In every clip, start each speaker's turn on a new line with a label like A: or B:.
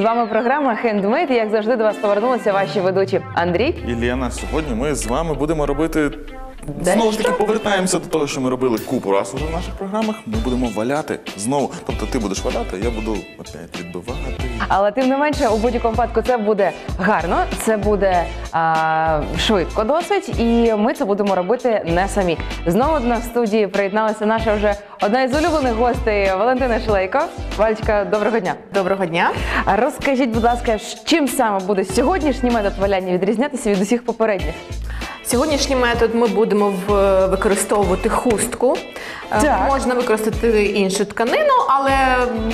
A: З вами програма Хендмейд. Як завжди до вас повернулися ваші ведучі Андрій.
B: І Лена, сьогодні ми з вами будемо робити. Знову ж таки, повертаємося до того, що ми робили купу раз уже в наших програмах. Ми будемо валяти знову. Тобто ти будеш валяти, я буду опять відбивати.
A: Але тим не менше, у будь-якому випадку це буде гарно, це буде а, швидко досить, і ми це будемо робити не самі. Знову до нас в студії приєдналася наша вже одна із улюблених гостей Валентина Шлейко. Валечка, доброго дня.
C: Доброго дня.
A: Розкажіть, будь ласка, чим саме буде сьогоднішній метод валяння відрізнятися від усіх попередніх?
C: Сьогоднішній метод ми будемо в- використовувати хустку. Е,
A: Так.
C: Можна використати іншу тканину, але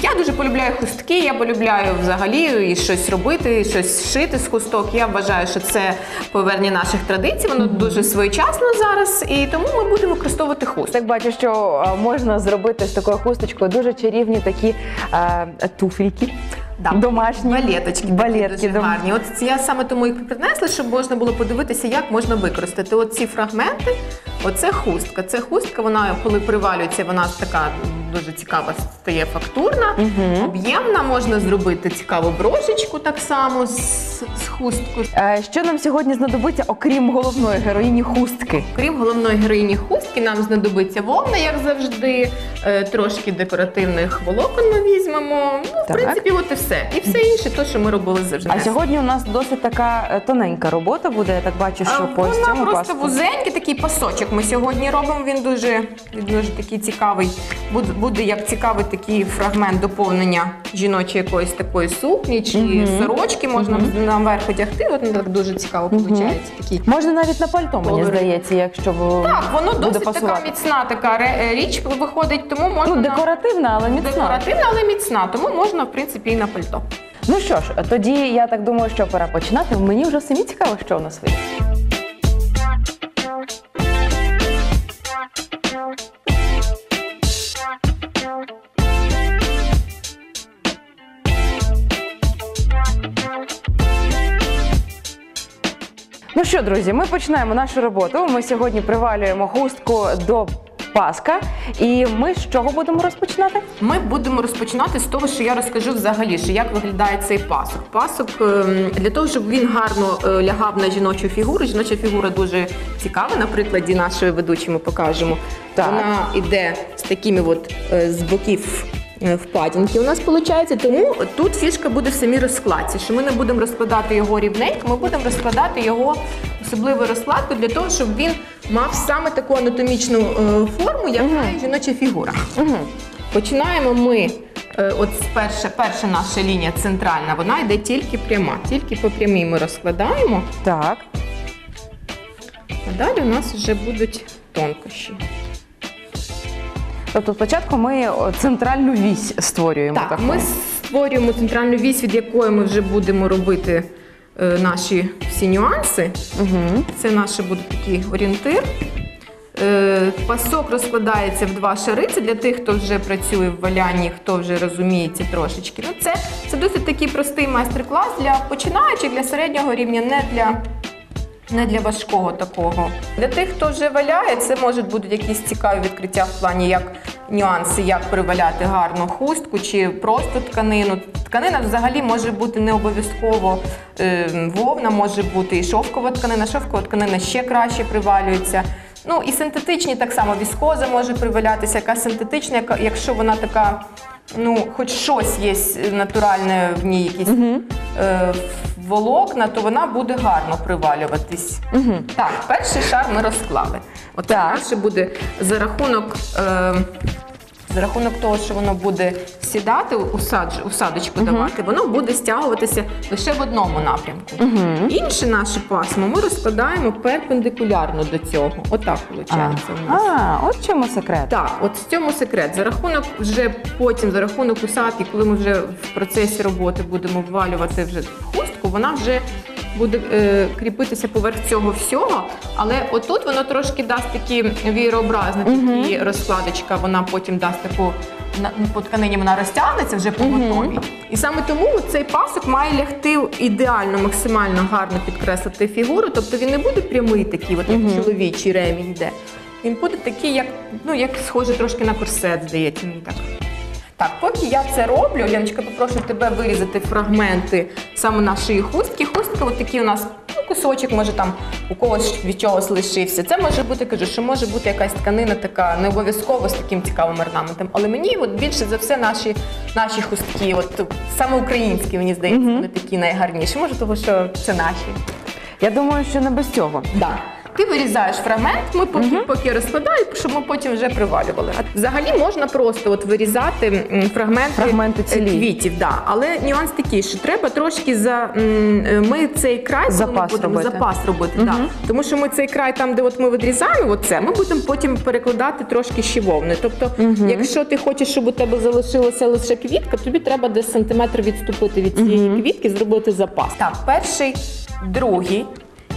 C: я дуже полюбляю хустки. Я полюбляю взагалі і щось робити, і щось шити з хусток. Я вважаю, що це повернення наших традицій. Воно дуже своєчасно зараз, і тому ми будемо використовувати хустку.
A: Так бачу, що можна зробити з такою хусточкою дуже чарівні такі а, туфельки.
C: Да.
A: Домашні
C: балеточки,
A: балетки
C: дуже гарні. От я саме тому їх принесла, щоб можна було подивитися, як можна використати. оці фрагменти, оце хустка. Це хустка, вона коли привалюється, вона така дуже цікава стає фактурна, об'ємна. Можна зробити цікаву брошечку так само з, з хусткою.
A: Е, Що нам сьогодні знадобиться, окрім головної героїні хустки?
C: Крім головної героїні хустки, нам знадобиться вовна, як завжди. Е, Трошки декоративних волокон ми візьмемо. Ну, в
A: Так.
C: принципі, от і все. І все інше, то, що ми робили завжди.
A: А сьогодні у нас досить така е, тоненька робота буде. Я так бачу, що
C: А
A: по
C: Вона просто
A: паску.
C: вузенький такий пасочок. Ми сьогодні робимо. Він дуже, він дуже такий цікавий. Буде, буде як цікавий такий фрагмент доповнення жіночої якоїсь такої сукні чи сорочки. Можна наверх одягти. От так дуже цікаво виходить. Такий.
A: Можна навіть на пальто, мені здається, якщо
C: Так, воно
A: буде
C: досить
A: пасувати.
C: така міцна така ре- річ виходить, тому можна
A: Ну, декоративна, але міцна.
C: декоративна, але міцна, тому можна в принципі і на пальто.
A: Ну що ж, тоді я так думаю, що пора починати. Мені вже самі цікаво, що у нас вийде. Що, друзі, ми починаємо нашу роботу. Ми сьогодні привалюємо хустку до паска. І ми з чого будемо розпочинати?
C: Ми будемо розпочинати з того, що я розкажу взагалі, що як виглядає цей пасок. Пасок ем, для того, щоб він гарно е, лягав на жіночу фігуру. Жіноча фігура дуже цікава. На прикладі нашої ведучої ми покажемо.
A: Так.
C: Вона йде з такими от е, з боків. Е, Впадінки у нас виходить, тому тут фішка буде в самій розкладці, що ми не будемо розкладати його рівненько, ми будемо розкладати його особливу розкладку для того, щоб він мав саме таку анатомічну е, форму, як має жіноча фігура. Починаємо ми. е, От перша, перша наша лінія центральна, вона йде тільки пряма. Тільки по прямій ми розкладаємо,
A: Так.
C: а далі у нас вже будуть тонкощі.
A: Тобто спочатку ми центральну вісь створюємо.
C: Так,
A: таку.
C: ми створюємо центральну вісь, від якої ми вже будемо робити е, наші всі нюанси.
A: Угу.
C: Це наш буде такий орієнтир. Е, Пасок розкладається в два шари. Це для тих, хто вже працює в валянні, хто вже розуміється трошечки. Ну, це, це досить такий простий майстер-клас для починаючих, для середнього рівня, не для, не для важкого такого. Для тих, хто вже валяє, це можуть бути якісь цікаві відкриття в плані як нюанси, як приваляти гарну хустку чи просто тканину. Тканина взагалі може бути не обов'язково е, вовна, може бути і шовкова тканина. Шовкова тканина ще краще привалюється. Ну і синтетичні так само віскоза може привалятися, яка синтетична, яка, якщо вона така, ну, хоч щось є натуральне в ній, якісь е, волокна, то вона буде гарно привалюватись. Так, перший шар ми розклали. От
A: Так.
C: наше буде за рахунок. Е, за рахунок того, що воно буде сідати, усадж, усадочку давати, воно буде стягуватися лише в одному напрямку. Інше наше пасмо ми розкладаємо перпендикулярно до цього. Отак виходить
A: А,
C: у нас.
A: а, от чому секрет.
C: Так, от в цьому секрет. За рахунок вже потім, за рахунок усадки, коли ми вже в процесі роботи будемо ввалювати вже хустку, вона вже буде е, кріпитися поверх цього всього. Але отут воно трошки дасть такі вієрообразні такі розкладочка, вона потім дасть таку. на- По тканині вона розтягнеться вже по готовій. І саме тому цей пасок має лягти ідеально, максимально гарно підкреслити фігуру. Тобто він не буде прямий такий, от як чоловічий ремінь йде. Він буде такий, як, ну, як схоже трошки на корсет, здається, мені так. Так, поки я це роблю, Леночка, попрошу тебе вирізати фрагменти саме нашої хустки. Хустка, от такі у нас ну, кусочок, може там у когось від чогось лишився. Це може бути, кажу, що може бути якась тканина така, не обов'язково з таким цікавим орнаментом. Але мені от більше за все наші, наші хустки, от саме українські, мені здається, вони такі найгарніші. Може, тому що це наші.
A: Я думаю, що не без цього.
C: Да. Ти вирізаєш фрагмент, ми поки, поки розкладаємо, щоб ми потім вже привалювали. А взагалі можна просто от вирізати фрагменти,
A: Фрагменти
C: е,
A: цілі.
C: квітів. Да. Але нюанс такий, що треба трошки за е, ми цей край
A: Запас
C: будемо
A: робити.
C: запас робити. Да. Тому що ми цей край, там, де от ми відрізаємо, оце, ми будемо потім перекладати трошки ще вовни. Тобто, якщо ти хочеш, щоб у тебе залишилася лише квітка, тобі треба десь сантиметр відступити від цієї квітки, зробити запас. Так, перший, другий.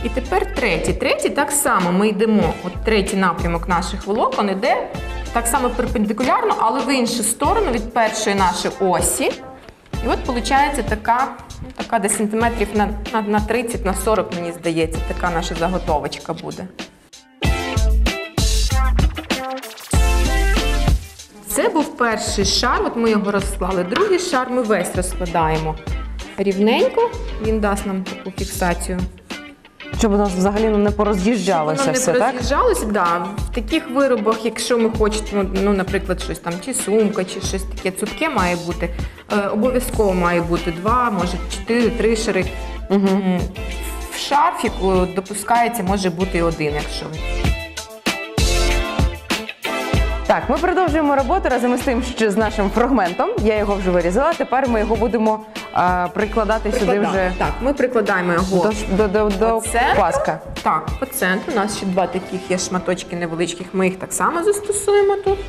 C: І тепер третій. Третій так само ми йдемо. От третій напрямок наших волокон іде так само перпендикулярно, але в іншу сторону від першої нашої осі. І от виходить така, така десь сантиметрів на, на, на 30, на 40, мені здається, така наша заготовочка буде. Це був перший шар, от ми його розклали. Другий шар ми весь розкладаємо рівненько, він дасть нам таку фіксацію.
A: Щоб у нас взагалі ну, не пороз'їжджалося
C: Воно
A: все,
C: не
A: так?
C: роз'їжджалося, да. В таких виробах, якщо ми хочемо, ну, наприклад, щось там, чи сумка, чи щось таке цупке має бути, е, обов'язково має бути два, може чотири, три шари. Угу. В шарфіку допускається, може бути і один, якщо.
A: Так, ми продовжуємо роботу разом із тим, що з нашим фрагментом. Я його вже вирізала. Тепер ми його будемо а, прикладати сюди
C: Прикладаємо.
A: вже
C: Так, ми прикладаємо його
A: до, ш- до, до, до паска.
C: Так, по центру. У нас ще два таких є шматочки невеличких. Ми їх так само застосуємо тут.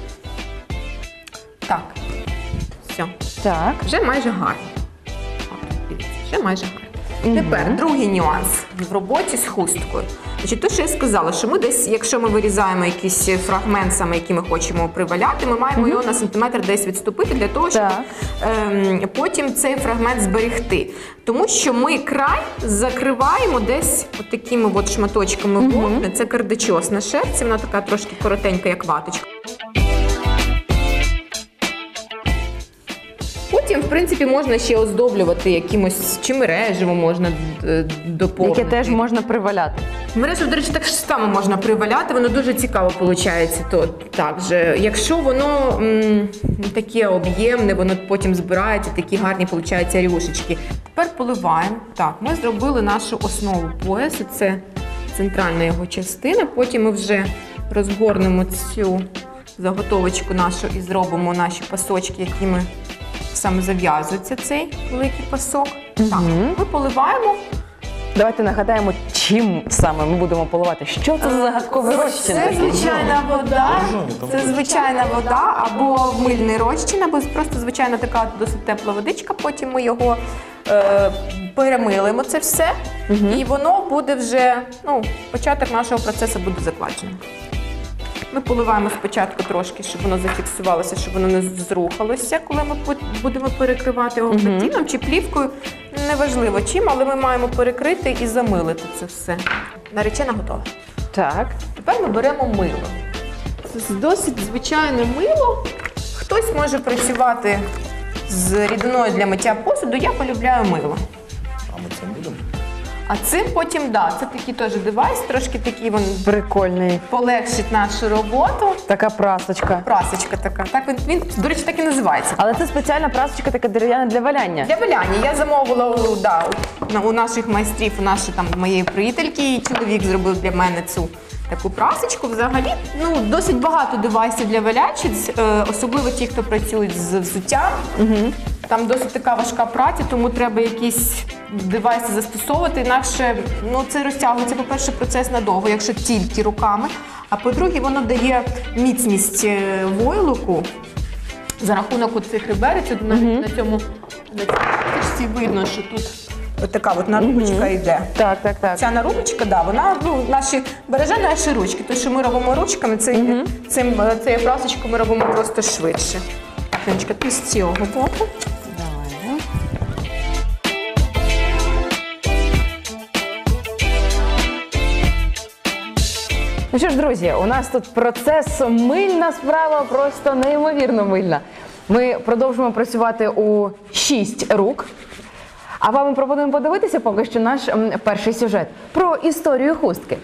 C: Так. Все.
A: Так.
C: Вже майже гарно. От, дивіться, вже майже гарно. Тепер другий нюанс в роботі з хусткою. Значить, то, що я сказала, що ми десь, якщо ми вирізаємо якийсь фрагмент, саме який ми хочемо приваляти, ми маємо його на сантиметр десь відступити для того, щоб
A: Так.
C: ем, потім цей фрагмент зберегти. Тому що ми край закриваємо десь от такими от шматочками вовни. Це кардичос на шерсті, вона така трошки коротенька, як ваточка. Потім, в принципі, можна ще оздоблювати якимось чи мережево можна е, доповнити.
A: Яке теж можна приваляти.
C: Мережу, до речі, так само можна приваляти, воно дуже цікаво виходить. То так же. Якщо воно м, таке об'ємне, воно потім збирається, такі гарні виходять рюшечки. Тепер поливаємо. Так, ми зробили нашу основу поясу, це центральна його частина. Потім ми вже розгорнемо цю заготовочку нашу і зробимо наші пасочки, якими саме зав'язується цей великий пасок. Так, ми поливаємо.
A: Давайте нагадаємо, чим саме ми будемо поливати. Що це за загадковий розчин?
C: Це звичайна вода, це звичайна вода або мильний розчин, або просто звичайна така досить тепла водичка. Потім ми його е, перемилимо це все, і воно буде вже, ну, початок нашого процесу буде закладено. Ми поливаємо спочатку трошки, щоб воно зафіксувалося, щоб воно не зрухалося, коли ми будемо перекривати його плетіном чи плівкою. Неважливо чим, але ми маємо перекрити і замилити це все. Наречена готова.
A: Так.
C: Тепер ми беремо мило. Це досить звичайне мило. Хтось може працювати з рідиною для миття посуду. Я полюбляю мило.
B: А
C: цим потім, да, це такий теж девайс, трошки такий він
A: Прикольний.
C: полегшить нашу роботу.
A: Така прасочка.
C: Прасочка така. Так він, він, до речі, так і називається.
A: Але це спеціальна прасочка така дерев'яна для валяння.
C: Для валяння я замовила у, да, у, на- у наших майстрів, у нашої там моєї приятельки, і чоловік зробив для мене цю таку прасочку. Взагалі, ну досить багато девайсів для валянщиць, е, особливо ті, хто працюють з взуттям. Там досить така важка праця, тому треба якісь девайси застосовувати. Інакше ну це розтягується, по-перше, процес надовго, якщо тільки руками. А по-друге, воно дає міцність е, войлоку. За рахунок цих реберець, навіть на цьому на цій видно, що тут от така от нарубочка йде.
A: Так, так, так.
C: Ця нарубочка, да, вона ну, наші береже наші ручки. То, що ми робимо ручками, це, цим, е, цією прасочкою ми робимо просто швидше. Тонечка, ти з цього боку.
A: Давай. Ну що ж, друзі, у нас тут процес мильна справа, просто неймовірно мильна. Ми продовжуємо працювати у шість рук. А вам ми пропонуємо подивитися поки що наш м, перший сюжет про історію хустки.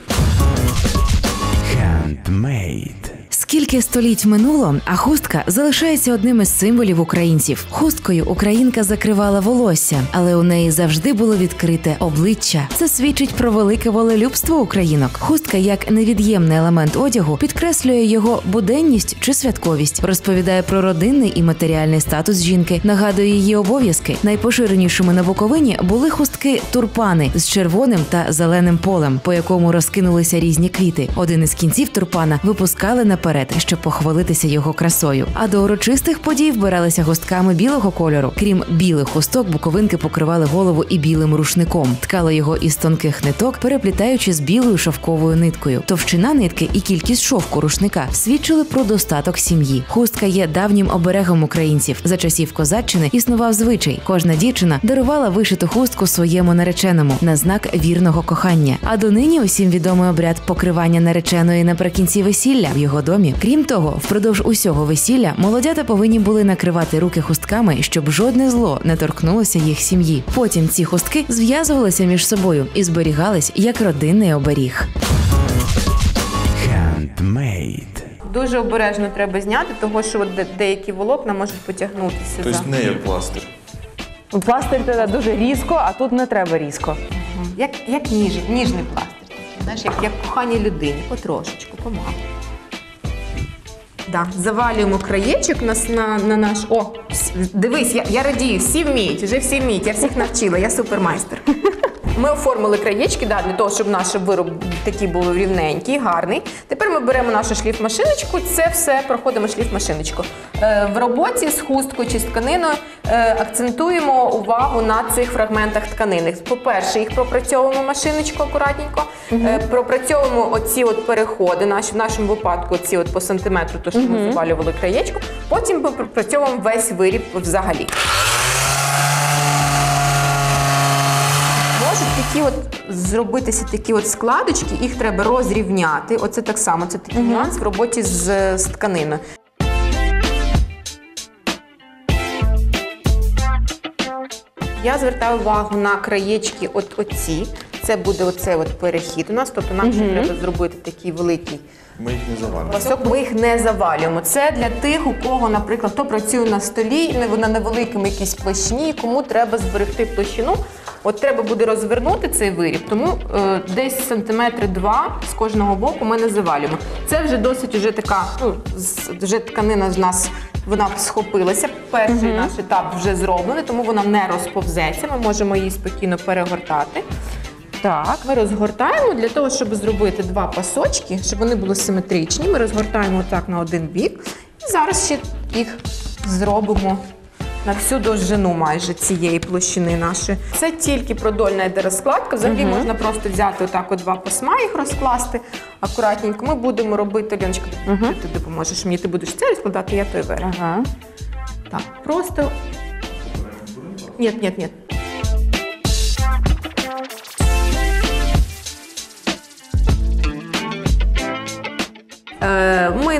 D: Handmade.
E: Скільки століть минуло, а хустка залишається одним із символів українців. Хусткою українка закривала волосся, але у неї завжди було відкрите обличчя. Це свідчить про велике волелюбство українок. Хустка, як невід'ємний елемент одягу, підкреслює його буденність чи святковість, розповідає про родинний і матеріальний статус жінки, нагадує її обов'язки. Найпоширенішими на Буковині були хустки турпани з червоним та зеленим полем, по якому розкинулися різні квіти. Один із кінців турпана випускали наперед, щоб похвалитися його красою. А до урочистих подій вбиралися густками білого кольору. Крім білих хусток, буковинки покривали голову і білим рушником, ткали його із тонких ниток, переплітаючи з білою шовковою ниткою. Товщина нитки і кількість шовку рушника свідчили про достаток сім'ї. Хустка є давнім оберегом українців. За часів козаччини існував звичай. Кожна дівчина дарувала вишиту хустку своєму нареченому на знак вірного кохання. А донині усім відомий обряд покривання нареченої наприкінці весілля в його домі. Крім того, впродовж усього весілля молодята повинні були накривати руки хустками, щоб жодне зло не торкнулося їх сім'ї. Потім ці хустки зв'язувалися між собою і зберігались як родинний оберіг.
D: Handmade.
C: Дуже обережно треба зняти, тому що от де- деякі волокна можуть потягнутися.
B: Тобто не як пластир.
A: Пластир тоді дуже різко, а тут не треба різко.
C: Як, як ніж, ніжний пластир. такий, Знаєш, як, як коханій людині, потрошечку, помалу. Да. Завалюємо краєчок на, на, на наш. О, дивись, я, я радію, всі вміють, вже всі вміють, я всіх навчила, я супермайстер. Ми оформили краєчки да, для того, щоб наш вироб такий був рівненький, гарний. Тепер ми беремо нашу шліфмашиночку, це все проходимо шліфмашиночку. Е, в роботі з хусткою чи з тканиною е, акцентуємо увагу на цих фрагментах тканини. По-перше, їх пропрацьовуємо машиночку акуратненько, е, пропрацьовуємо оці от переходи, наші, в нашому випадку ці от по сантиметру, то що ми завалювали краєчку. Потім ми пропрацьовуємо весь виріб взагалі. Можуть такі от зробитися такі от складочки, їх треба розрівняти. Оце так само, це такий нюанс в роботі з, з тканиною. Я звертаю увагу на краєчки от оці. Це буде оцей от перехід у нас. Тобто нам ще треба зробити такий великий
B: Ми їх не завалимо.
C: пасок. Ми їх не завалюємо. Це для тих, у кого, наприклад, хто працює на столі на невеликому якійсь площині, кому треба зберегти площину. От треба буде розвернути цей виріб, тому е, десь сантиметри два з кожного боку ми не завалюємо. Це вже досить уже така, ну з- вже тканина з нас вона схопилася. Перший наш етап вже зроблений, тому вона не розповзеться. Ми можемо її спокійно перегортати.
A: Так.
C: Ми розгортаємо для того, щоб зробити два пасочки, щоб вони були симетричні. Ми розгортаємо так на один бік. І зараз ще їх зробимо на всю довжину майже цієї площини нашої. Це тільки продольна йде розкладка. Взагалі можна просто взяти отак от два пасма, їх розкласти акуратненько. Ми будемо робити, Леночка, ти, ти допоможеш мені, ти будеш це розкладати, я той верх.
A: Ага.
C: Так, просто. Ні, ні, ні.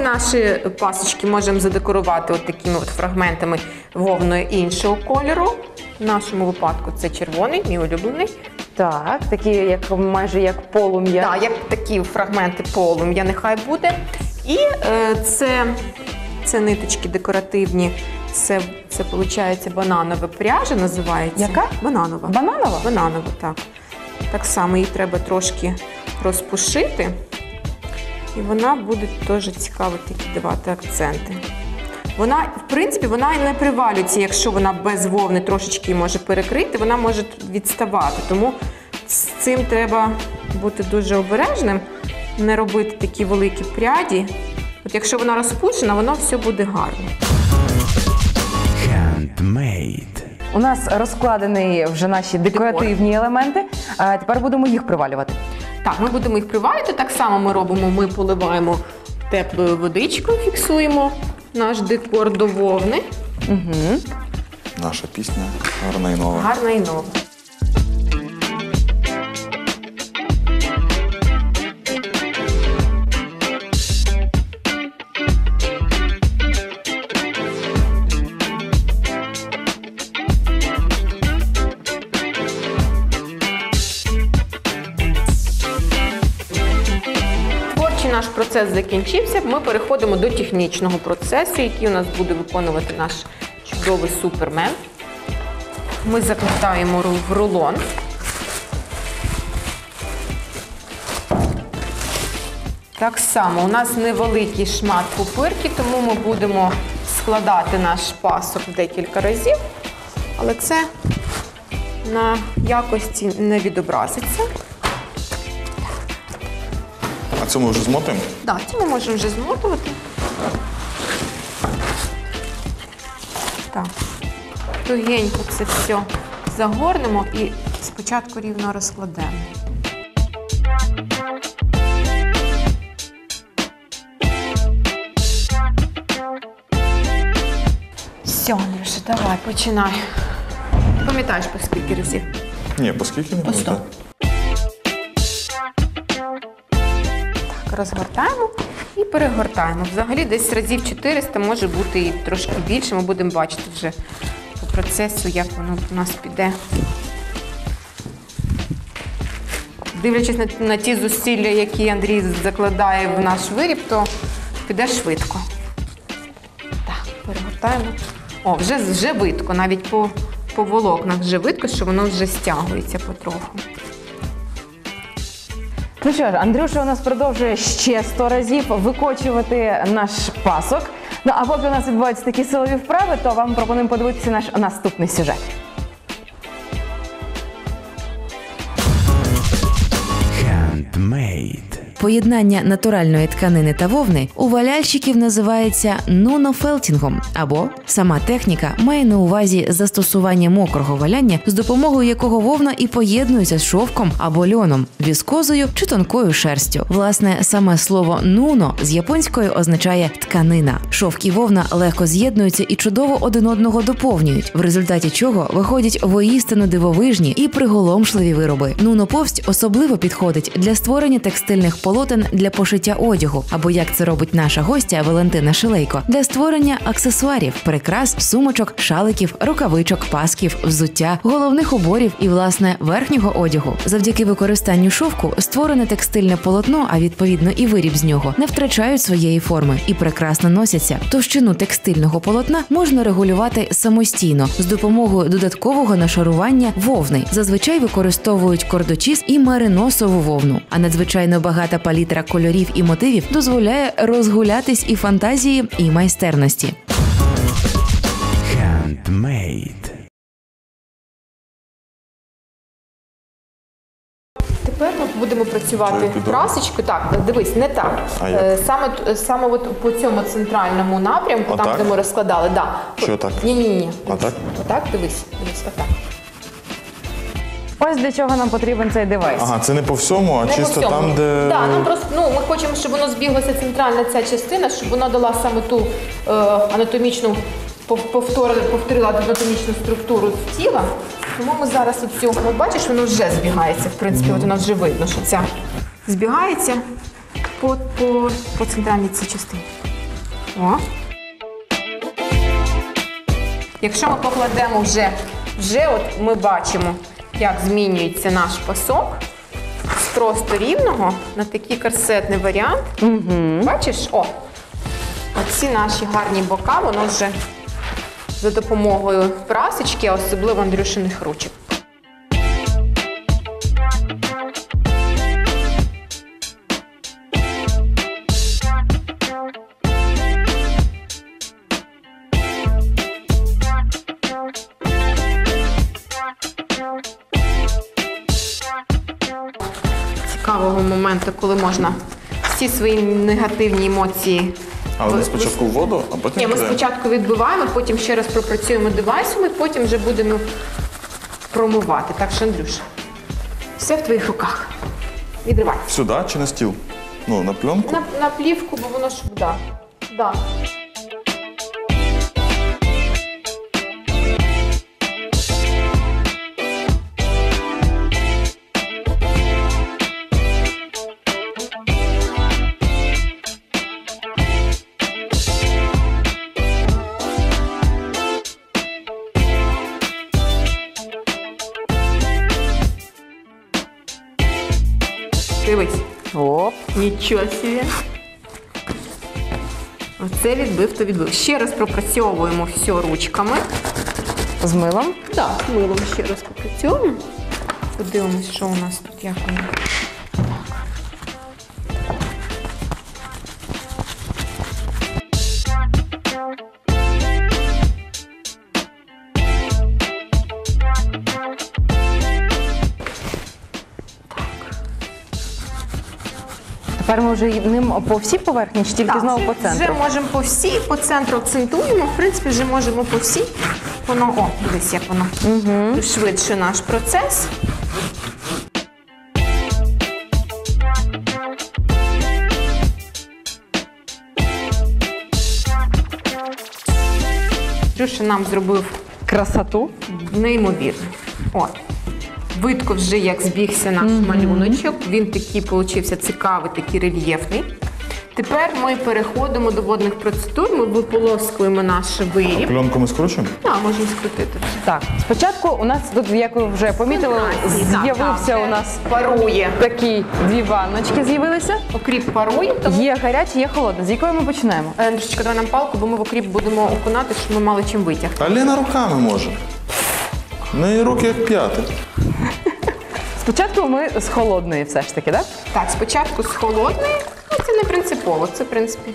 C: Наші пасочки можемо задекорувати от такими от фрагментами вовною іншого кольору. В нашому випадку це червоний, мій улюблений.
A: Так, такі, як майже як полум'я.
C: Так, як такі фрагменти полум'я нехай буде. І е, це, це ниточки декоративні. Це, це виходить бананова пряжа, називається.
A: Яка?
C: Бананова.
A: Бананова?
C: Бананова, так. Так само її треба трошки розпушити. І вона буде теж цікаво такі давати акценти. Вона, в принципі, вона і не привалюється, якщо вона без вовни трошечки може перекрити, вона може відставати. Тому з цим треба бути дуже обережним, не робити такі великі пряді. От якщо вона розпущена, воно все буде гарно.
D: Handmade.
A: У нас розкладені вже наші декоративні елементи. А тепер будемо їх привалювати.
C: Так, ми будемо їх приварити. Так само ми робимо, ми поливаємо теплою водичкою, фіксуємо наш декор до вовни.
B: Наша пісня гарна і нова.
C: Гарна і нова. Процес закінчився, ми переходимо до технічного процесу, який у нас буде виконувати наш чудовий супермен. Ми закладаємо в рулон. Так само, у нас невеликий шмат пупирки, тому ми будемо складати наш пасок декілька разів, але це на якості не відобразиться.
B: А це ми вже змотуємо?
C: Так, це ми можемо вже змотувати. Так. Тугенько це все загорнемо і спочатку рівно розкладемо. Все, Андрюша, давай, починай. Пам'ятаєш по скільки разів?
B: Ні, по скільки не пам'ятаю?
C: Розгортаємо і перегортаємо. Взагалі десь разів 400, може бути і трошки більше. Ми будемо бачити вже по процесу, як воно у нас піде. Дивлячись на, на ті зусилля, які Андрій закладає в наш виріб, то піде швидко. Так, перегортаємо. О, вже, вже видко, навіть по, по волокнах вже видко, що воно вже стягується потроху.
A: Ну що ж, Андрюша у нас продовжує ще 100 разів викочувати наш пасок. Ну а поки у нас відбуваються такі силові вправи, то вам пропонуємо подивитися наш наступний сюжет.
E: Поєднання натуральної тканини та вовни у валяльщиків називається нунофелтінгом, або сама техніка має на увазі застосування мокрого валяння, з допомогою якого вовна і поєднується з шовком або льоном, віскозою чи тонкою шерстю. Власне, саме слово нуно з японської означає тканина. Шовк і вовна легко з'єднуються і чудово один одного доповнюють, в результаті чого виходять воістину дивовижні і приголомшливі вироби. Нуноповсть особливо підходить для створення текстильних полотен для пошиття одягу, або як це робить наша гостя Валентина Шилейко, для створення аксесуарів, прикрас, сумочок, шаликів, рукавичок, пасків, взуття, головних уборів і власне верхнього одягу. Завдяки використанню шовку створене текстильне полотно, а відповідно і виріб з нього, не втрачають своєї форми і прекрасно носяться. Товщину текстильного полотна можна регулювати самостійно з допомогою додаткового нашарування вовни. Зазвичай використовують кордочіс і мариносову вовну. А надзвичайно багата палітра кольорів і мотивів дозволяє розгулятись і фантазії, і майстерності.
D: Handmade.
C: Тепер ми будемо працювати
B: піде?
C: Так, дивись, не так.
B: А як?
C: Е, Саме, т- саме от по цьому центральному напрямку, там,
B: Отак?
C: де ми розкладали, да.
B: Що так?
C: Ні, ні, ні.
B: А так?
C: Отак, дивись, дивись, отак.
A: Ось для чого нам потрібен цей девайс.
B: Ага, це не по всьому, а
C: Не
B: чисто
C: всьому.
B: там, де.
C: Да, нам просто, ну, ми хочемо, щоб воно збіглося центральна ця частина, щоб вона дала саме ту е, анатомічну, пов- повторила, повторила анатомічну структуру тіла. Тому ми зараз оцю, от бачиш, воно вже збігається, в принципі, от у нас вже видно, що ця збігається по, по, по центральній цій частині. О. Якщо ми покладемо вже, вже от ми бачимо, як змінюється наш пасок з просто рівного на такий корсетний варіант. Угу. Бачиш? О! Оці наші гарні бока, воно вже за допомогою прасочки, а особливо Андрюшиних ручок. Цікавого моменту, коли можна всі свої негативні емоції.
B: Але
C: ви-
B: ми спочатку в воду, а потім.
C: Ні, ми
B: кидаємо.
C: спочатку відбиваємо, потім ще раз пропрацюємо девайсом і потім вже будемо промивати. Так що, Андрюша, все в твоїх руках. Відривай.
B: Сюди чи на стіл? Ну, на пленку.
C: На, на плівку, бо воно ж да. Да. Дивись,
A: Оп.
C: Нічого собі. Оце відбив, то відбив. Ще раз пропрацьовуємо все ручками.
A: З милом.
C: Так, милом ще раз попрацьовуємо. Подивимось, що у нас тут як воно.
A: Вже ним по всій поверхні чи тільки
C: Так,
A: знову по
C: Вже
A: центру?
C: можемо по всій, по центру акцентуємо. В принципі, вже можемо по всій. Воно, о, дивись, як воно угу. швидше наш процес. Друша нам зробив
A: Красоту.
C: неймовірно. От. Видко вже як збігся наш малюночок. Він такий получився цікавий, такий рельєфний. Тепер ми переходимо до водних процедур. Ми виполоскуємо наш виріб.
B: Пленку ми скручуємо?
C: Так, можемо скрутити.
A: Так, спочатку у нас тут, як ви вже помітили, з'явився
C: так,
A: у нас
C: парує.
A: такі дві ванночки з'явилися.
C: Окріп парує, тому
A: Є гарячі, є холодні. З якої ми починаємо?
C: Е, Андрюшечка, давай нам палку, бо ми в окріп будемо окунати, щоб ми мали чим витягти.
B: Та Лена руками може. В неї руки як п'яти.
A: Спочатку ми з холодної все ж таки, так?
C: Так, спочатку з холодної, ну це не принципово, це в принципі.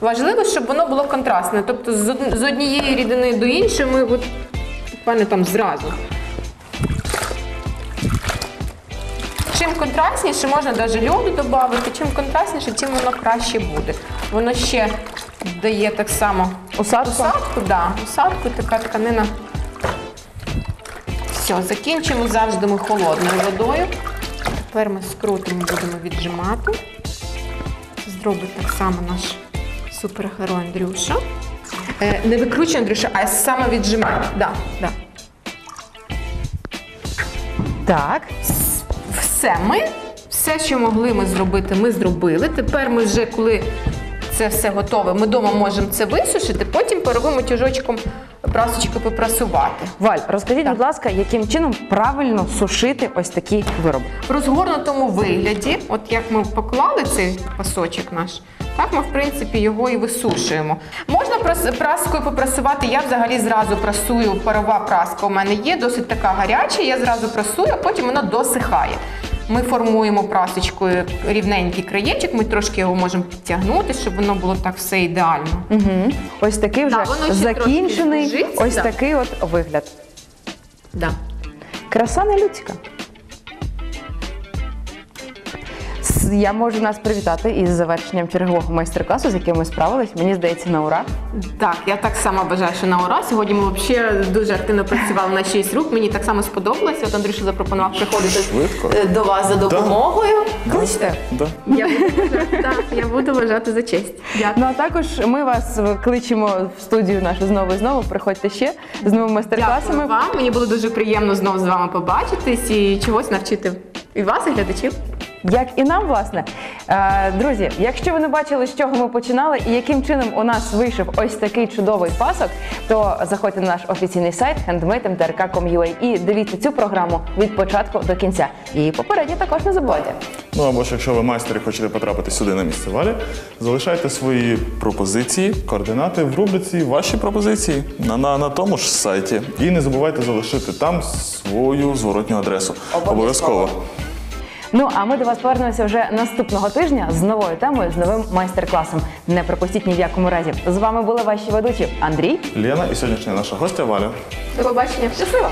C: Важливо, щоб воно було контрастне. Тобто з од- з однієї рідини до іншої ми от, буквально там зразу. Чим контрастніше, можна навіть льоду додати, чим контрастніше, тим воно краще буде. Воно ще дає так само
A: Усадку?
C: усадку, да, усадку, така тканина. Все, закінчимо завжди ми холодною водою. Тепер ми скрутимо, будемо віджимати. Зробить так само наш супергерой Андрюша. Е, не викручуй, Андрюша, а саме віджимай. Да, да.
A: Так.
C: Все, ми все, що могли ми зробити, ми зробили. Тепер ми вже, коли це все готове, ми вдома можемо це висушити, потім перовим тяжочком прасочки попрасувати.
A: Валь, розкажіть, будь ласка, яким чином правильно сушити ось такі вироби?
C: В розгорнутому вигляді, от як ми поклали цей пасочок наш, так ми в принципі його і висушуємо. Можна праскою попрасувати. Я взагалі зразу прасую. Парова праска у мене є, досить така гаряча. Я зразу прасую, а потім воно досихає. Ми формуємо прасочкою рівненький краєчок, ми трошки його можемо підтягнути, щоб воно було так все ідеально.
A: Угу. Ось такий вже
C: Да,
A: закінчений, ось
C: да.
A: такий от вигляд.
C: Да.
A: Краса не людська. Я можу нас привітати із завершенням чергового майстер-класу, з яким ми справились. Мені здається, на ура.
C: Так, я так само бажаю, що на ура. Сьогодні ми взагалі дуже активно працювали на 6 рук. Мені так само сподобалося. От Андрюша запропонував приходити
B: Швидко.
C: е, до вас за допомогою.
A: Кличте.
B: Да.
C: Я буду вважати, так, я буду вважати за честь. Дякую.
A: Ну а також ми вас кличемо в студію нашу знову і знову. Приходьте ще з новими майстер-класами.
C: Дякую вам. Мені було дуже приємно знову з вами побачитись і чогось навчити і вас, і глядачів.
A: Як і нам, власне. Е, Друзі, якщо ви не бачили, з чого ми починали і яким чином у нас вийшов ось такий чудовий пасок, то заходьте на наш офіційний сайт handmade.mtrk.com.ua і дивіться цю програму від початку до кінця. І попередньо також не забувайте.
B: Ну або ж якщо ви майстер і хочете потрапити сюди на місце валі, залишайте свої пропозиції, координати в рубриці Ваші пропозиції на, на, на тому ж сайті. І не забувайте залишити там свою зворотню адресу. Обов'язково.
A: Ну а ми до вас повернемося вже наступного тижня з новою темою, з новим майстер-класом. Не пропустіть ні в якому разі. З вами були ваші ведучі Андрій.
B: Лена і сьогоднішня наша гостя Валя.
C: До побачення. Щасливо!